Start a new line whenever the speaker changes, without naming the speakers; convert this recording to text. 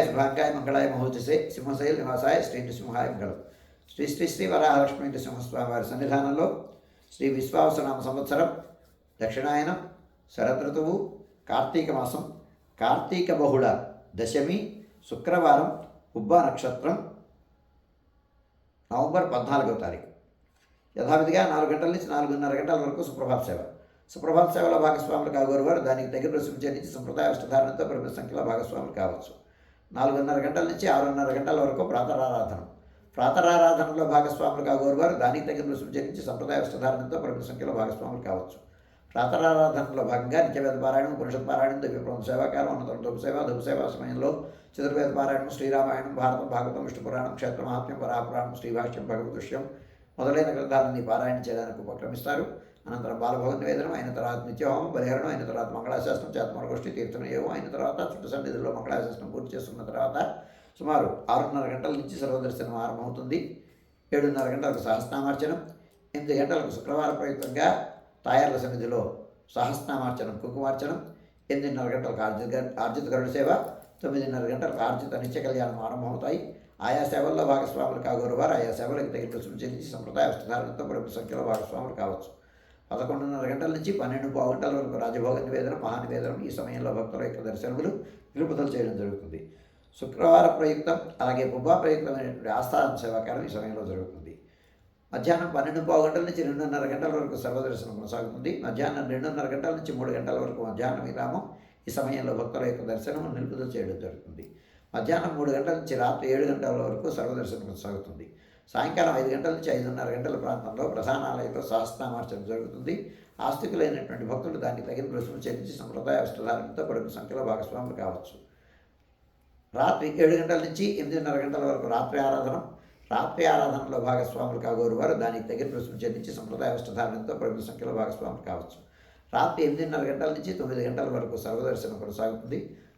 శుభాంగాయ మంగళాయ మహోదశే సింహశైల నివాసాయ శ్రీ నృసింహాయ మంగళం. శ్రీ శ్రీ శ్రీ వరాహలక్ష్మీ నృసింహస్వామి వారి సన్నిధానంలో శ్రీ విశ్వావసనామ సంవత్సరం దక్షిణాయనం శరదృతువు కార్తీక మాసం కార్తీక బహుళ దశమి శుక్రవారం ఉబ్బా నక్షత్రం నవంబర్ పద్నాలుగవ తారీఖు. యథావిధిగా నాలుగు గంటల నుంచి నాలుగున్నర గంటల వరకు సుప్రభాత సేవ. సుప్రభాత సేవలో భాగస్వాములు కాగోరు వారు దానికి తగిన రుసుము చెల్లించి సంప్రదాయ వస్త్రధారణతో పరిమిత సంఖ్యలో భాగస్వాములు కావచ్చు. నాలుగున్నర గంటల నుంచి ఆరున్నర గంటల వరకు ప్రాతరారాధన. ప్రాతరారాధనలో భాగస్వాములు కాగోరు వారు దానికి తగిన రుసుము చెల్లించి సంప్రదాయ వస్త్రధారణతో పరిమిత సంఖ్యలో భాగస్వాములు కావచ్చు. ప్రాతరారాధనలో భాగంగా నిత్యవేద పారాయణం పురుషత్ పారాయణం దివ్యప్రభు సేవాకాలం అనంతరం ధూప సేవ ధూప సేవ సమయంలో చతుర్వేద పారాయణం శ్రీరామాయణం భారతం భాగవతం విష్ణు పురాణం క్షేత్ర మహాత్మ్యం వరాపురాణం శ్రీభాష్యం భగవదృశ్యం మొదలైన గ్రంథాలన్నీ పారాయణ చేయడానికి ఉపక్రమిస్తారు. అనంతరం బాలభవన్ నివేదనం అయిన తర్వాత నిత్యహోమం బలిహరణం అయిన తర్వాత మంగళాశాస్త్రం చేతమరగోష్ఠి ఏమో అయిన తర్వాత చుట్టు సన్నిధిలో మంగళాశాస్త్రం పూర్తి చేసుకున్న తర్వాత సుమారు ఆరున్నర గంటల నుంచి సర్వదర్శనం ఆరంభమవుతుంది. ఏడున్నర గంటలకు సహస్నామార్చనం ఎనిమిది గంటలకు శుక్రవారం ప్రయుక్తంగా తాయార్ల సన్నిధిలో సహస్నామార్చనం కుంకుమార్చనం ఎనిమిదిన్నర గంటలకు ఆర్జిత ఆర్జిత గరుడ సేవ తొమ్మిదిన్నర గంటలకు ఆర్జిత నిత్య కళ్యాణం ఆరంభమవుతాయి. ఆయా సేవల్లో భాగస్వాములు కాగోరు వారు ఆయా సేవలకు తగిన రుసుము చెల్లించి సంప్రదాయ వస్తున్నారంతో ప్రముఖ సంఖ్యలో భాగస్వాములు కావచ్చు. పదకొండున్నర గంటల నుంచి పన్నెండు పావు గంటల వరకు రాజభోగ నివేదన మహానివేదనం ఈ సమయంలో భక్తుల యొక్క దర్శనములు నిలుపుదల చేయడం జరుగుతుంది. శుక్రవార ప్రయుక్తం అలాగే బుబ్బా ప్రయుక్తమైనటువంటి ఆస్థాన సేవాకారం ఈ సమయంలో జరుగుతుంది. మధ్యాహ్నం పన్నెండు పావు గంటల నుంచి రెండున్నర గంటల వరకు సర్వదర్శనం కొనసాగుతుంది. మధ్యాహ్నం రెండున్నర గంటల నుంచి మూడు గంటల వరకు మధ్యాహ్నం విరామం ఈ సమయంలో భక్తుల యొక్క దర్శనం నిలుపుదల చేయడం జరుగుతుంది. మధ్యాహ్నం మూడు గంటల నుంచి రాత్రి ఏడు గంటల వరకు సర్వదర్శనం కొనసాగుతుంది. సాయంకాలం ఐదు గంటల నుంచి ఐదున్నర గంటల ప్రాంతంలో ప్రధానాలయంలో సహస్నామార్చన జరుగుతుంది. ఆస్తికులైనటువంటి భక్తులు దానికి తగిన రుసుము చెల్లించి సంప్రదాయ వస్త్రధారణతో పడిన సంఖ్యలో భాగస్వాములు కావచ్చు. రాత్రి ఏడు గంటల నుంచి ఎనిమిదిన్నర గంటల వరకు రాత్రి ఆరాధన రాత్రి ఆరాధనలో భాగస్వాములు కాగోరు వారు దానికి తగిన రుసుము చెల్లించి సంప్రదాయ వస్త్రధారణతో పరిమిత సంఖ్యలో భాగస్వాములు కావచ్చు. రాత్రి ఎనిమిదిన్నర గంటల నుంచి తొమ్మిది గంటల వరకు సర్వదర్శనం కొనసాగుతుంది.